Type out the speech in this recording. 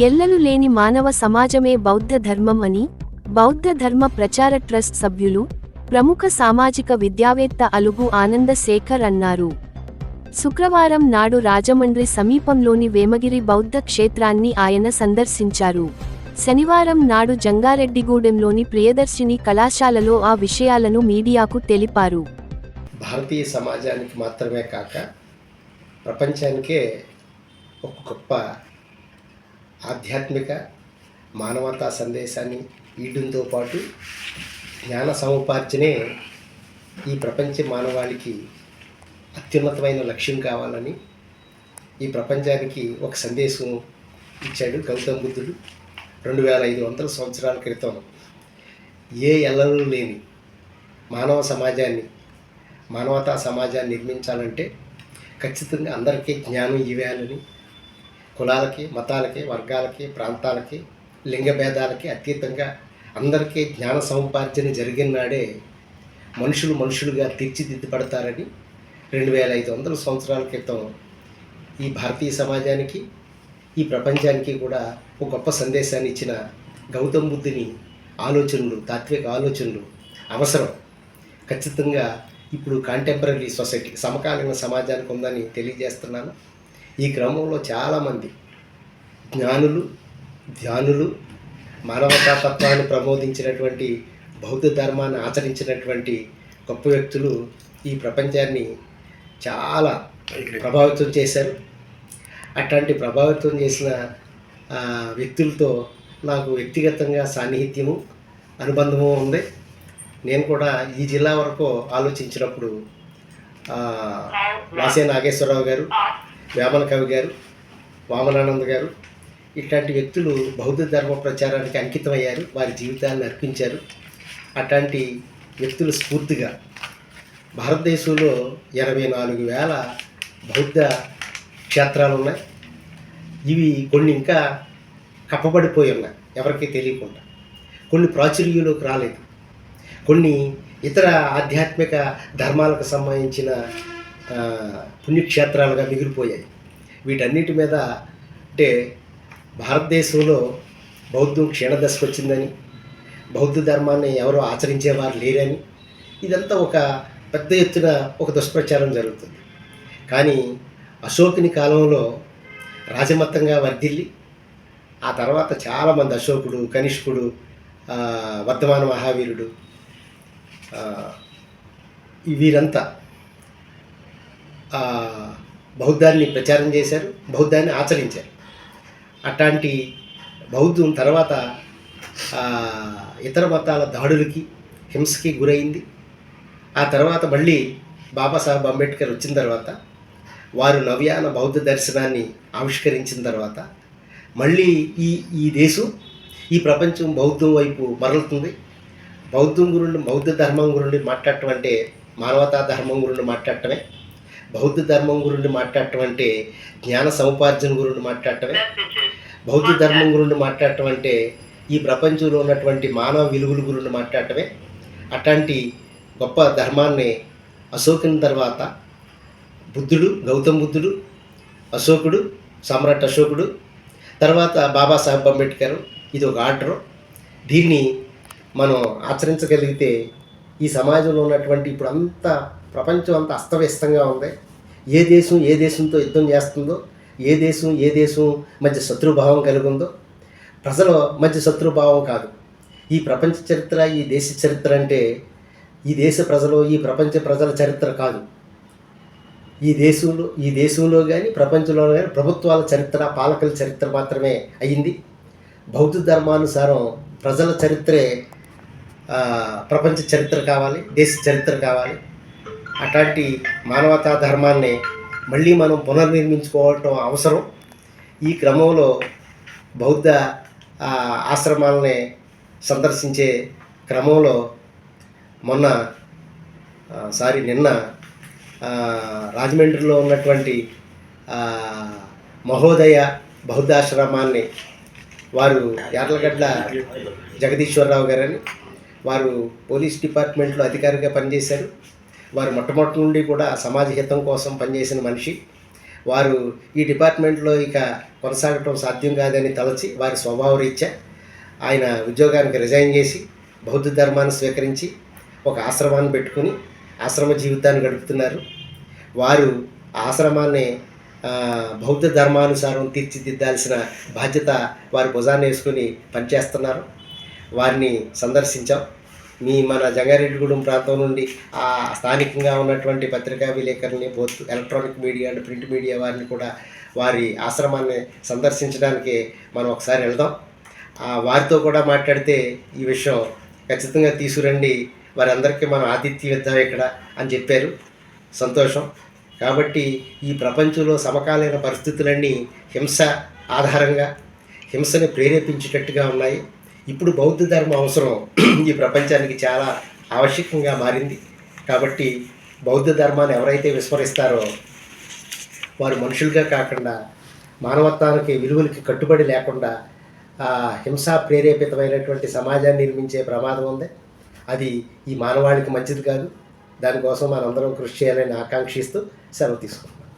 ఎల్లలు లేని మానవ సమాజమే బౌద్ధ ధర్మం అని బౌద్ధ ధర్మ ప్రచార ట్రస్ట్ సభ్యులు ప్రముఖ సామాజిక విద్యావేత్త అలుగు ఆనంద శేఖర్ అన్నారు. శుక్రవారం నాడు రాజమండ్రి సమీపంలోని వేమగిరి బౌద్ధ క్షేత్రాన్ని ఆయన సందర్శించారు. శనివారం నాడు జంగారెడ్డిగూడెంలోని ప్రియదర్శిని కళాశాలలో ఆ విషయాలను మీడియాకు తెలిపారు. భారతీయ సమాజానికి మాత్రమే కాక ప్రపంచానికే ఒక గొప్ప ఆధ్యాత్మిక మానవతా సందేశాన్ని ఈయడంతో పాటు జ్ఞాన సముపార్జనే ఈ ప్రపంచ మానవాళికి అత్యున్నతమైన లక్ష్యం కావాలని ఈ ప్రపంచానికి ఒక సందేశం ఇచ్చాడు గౌతమ బుద్ధుడు రెండు వేల ఐదు వందల సంవత్సరాల క్రితం. ఏ ఎల్లలు లేని మానవ సమాజాన్ని మానవతా సమాజాన్ని నిర్మించాలంటే ఖచ్చితంగా అందరికీ జ్ఞానం ఇవ్వాలని కులాలకి మతాలకి వర్గాలకి ప్రాంతాలకి లింగ భేదాలకి అతీతంగా అందరికీ జ్ఞాన సముపార్జన జరిగిన నాడే మనుషులు మనుషులుగా తీర్చిదిద్దపడతారని రెండు వేల ఐదు వందల సంవత్సరాల క్రితం ఈ భారతీయ సమాజానికి ఈ ప్రపంచానికి కూడా ఒక గొప్ప సందేశాన్ని ఇచ్చిన గౌతమ్ బుద్ధుని ఆలోచనలు తాత్విక ఆలోచనలు అవసరం. ఖచ్చితంగా ఇప్పుడు కాంటెంపరీ సొసైటీ సమకాలీన సమాజానికి ఉందని తెలియజేస్తున్నాను. ఈ క్రమంలో చాలామంది జ్ఞానులు ధ్యానులు మానవతాతత్వాన్ని ప్రబోధించినటువంటి బౌద్ధ ధర్మాన్ని ఆచరించినటువంటి గొప్ప వ్యక్తులు ఈ ప్రపంచాన్ని చాలా ప్రభావితం చేశారు. అట్లాంటి ప్రభావితం చేసిన వ్యక్తులతో నాకు వ్యక్తిగతంగా సాన్నిహిత్యము అనుబంధము ఉంది. నేను కూడా ఈ జిల్లా వరకు ఆలోచించినప్పుడు వాసే నాగేశ్వరరావు గారు వేమన కవి గారు వామనానంద గారు ఇట్లాంటి వ్యక్తులు బౌద్ధ ధర్మ ప్రచారానికి అంకితమయ్యారు వారి జీవితాలను అర్పించారు. అట్లాంటి వ్యక్తులు స్ఫూర్తిగా భారతదేశంలో ఇరవై నాలుగు వేల బౌద్ధ క్షేత్రాలు ఉన్నాయి. ఇవి కొన్ని ఇంకా కప్పబడిపోయి ఉన్నాయి ఎవరికీ తెలియకుండా. కొన్ని ప్రాచుర్యంలోకి రాలేదు. కొన్ని ఇతర ఆధ్యాత్మిక ధర్మాలకు సంబంధించిన పుణ్యక్షేత్రాలుగా మిగిలిపోయాయి. వీటన్నిటి మీద అంటే భారతదేశంలో బౌద్ధం క్షీణదశకు వచ్చిందని బౌద్ధ ధర్మాన్ని ఎవరో ఆచరించేవారు లేరని ఇదంతా ఒక పెద్ద ఎత్తున ఒక దుష్ప్రచారం జరుగుతుంది. కానీ అశోకుని కాలంలో రాజమత్తంగా వర్ధిల్లి ఆ తర్వాత చాలామంది అశోకుడు కనిష్కుడు వర్ధమాన మహావీరుడు వీరంతా బౌద్ధాన్ని ప్రచారం చేశారు బౌద్ధాన్ని ఆచరించారు. అట్లాంటి బౌద్ధం తర్వాత ఇతర మతాల దాడులకి హింసకి గురైంది. ఆ తర్వాత మళ్ళీ బాబాసాహెబ్ అంబేద్కర్ వచ్చిన తర్వాత వారు నవ్యాన బౌద్ధ దర్శనాన్ని ఆవిష్కరించిన తర్వాత మళ్ళీ ఈ ఈ దేశం ఈ ప్రపంచం బౌద్ధం వైపు మరలుతుంది. బౌద్ధం గురుండి బౌద్ధ ధర్మం గురుండి మాట్లాడటం అంటే మానవతా ధర్మం గురుండి మాట్లాడటమే. బౌద్ధ ధర్మం గురించి మాట్లాడటం అంటే జ్ఞాన సముపార్జన గురించి మాట్లాడటమే. బౌద్ధ ధర్మం గురించి మాట్లాడటం అంటే ఈ ప్రపంచంలో ఉన్నటువంటి మానవ విలువల గురించి మాట్లాడటమే. అట్లాంటి గొప్ప ధర్మాన్ని అశోకుని తర్వాత బుద్ధుడు గౌతమ్ బుద్ధుడు అశోకుడు సమ్రాట్ అశోకుడు తర్వాత బాబాసాహెబ్ అంబేద్కర్ ఇది ఒక ఆర్డరు. దీన్ని మనం ఆచరించగలిగితే ఈ సమాజంలో ఉన్నటువంటి ఇప్పుడు అంతా ప్రపంచం అంత అస్తవ్యస్తంగా ఉంది. ఏ దేశం ఏ దేశంతో యుద్ధం చేస్తుందో ఏ దేశం ఏ దేశం మధ్య శత్రుభావం కలిగి ఉందో ప్రజల మధ్య శత్రుభావం కాదు. ఈ ప్రపంచ చరిత్ర ఈ దేశ చరిత్ర అంటే ఈ దేశ ప్రజలు ఈ ప్రపంచ ప్రజల చరిత్ర కాదు. ఈ దేశంలో ఈ దేశంలో కానీ ప్రపంచంలో కానీ ప్రభుత్వాల చరిత్ర పాలకుల చరిత్ర మాత్రమే అయింది. బౌద్ధ ధర్మానుసారం ప్రజల చరిత్రే ప్రపంచ చరిత్ర కావాలి దేశ చరిత్ర కావాలి. అట్లాంటి మానవతా ధర్మాన్ని మళ్ళీ మనం పునర్నిర్మించుకోవటం అవసరం. ఈ క్రమంలో బౌద్ధ ఆశ్రమాలని సందర్శించే క్రమంలో మొన్న సారీ నిన్న రాజమండ్రిలో ఉన్నటువంటి మహోదయ బౌద్ధాశ్రమాన్ని వారు యార్లగడ్డ జగదీశ్వరరావు గారని వారు పోలీస్ డిపార్ట్మెంట్లో అధికారిగా పనిచేశారు. వారు మొట్టమొదటి నుండి కూడా సమాజ హితం కోసం పనిచేసిన మనిషి. వారు ఈ డిపార్ట్మెంట్లో ఇక కొనసాగటం సాధ్యం కాదని తలచి వారి స్వభావ రీత్యా ఆయన ఉద్యోగానికి రిజైన్ చేసి బౌద్ధ ధర్మాన్ని స్వీకరించి ఒక ఆశ్రమాన్ని పెట్టుకుని ఆశ్రమ జీవితాన్ని గడుపుతున్నారు. వారు ఆశ్రమాన్ని బౌద్ధ ధర్మానుసారం తీర్చిదిద్దాల్సిన బాధ్యత వారి భుజాన్ని వేసుకుని పనిచేస్తున్నారు. వారిని సందర్శించాం. మీ మన జంగారెడ్డిగూడెం ప్రాంతం నుండి ఆ స్థానికంగా ఉన్నటువంటి పత్రికా విలేకరుల్ని both electronic media and print media వారిని కూడా వారి ఆశ్రమాన్ని సందర్శించడానికి మనం ఒకసారి వెళ్దాం. ఆ వారితో కూడా మాట్లాడితే ఈ విషయం ఖచ్చితంగా తీసుకురండి. వారందరికీ మనం ఆతిథ్యం ఇద్దాం ఇక్కడ అని చెప్పారు. సంతోషం. కాబట్టి ఈ ప్రపంచంలో సమకాలీన పరిస్థితులన్నీ హింస ఆధారంగా హింసని ప్రేరేపించేటట్టుగా ఉన్నాయి. ఇప్పుడు బౌద్ధ ధర్మం అవసరం. ఈ ప్రపంచానికి చాలా ఆవశ్యకంగా మారింది. కాబట్టి బౌద్ధ ధర్మాన్ని ఎవరైతే విస్మరిస్తారో వారు మనుషులుగా కాకుండా మానవత్వానికి విలువలకి కట్టుబడి లేకుండా హింసా ప్రేరేపితమైనటువంటి సమాజాన్ని నిర్మించే ప్రమాదం ఉంది. అది ఈ మానవాళికి మంచిది కాదు. దానికోసం మనందరం కృషి చేయాలని ఆకాంక్షిస్తూ సెలవు తీసుకుంటున్నాం.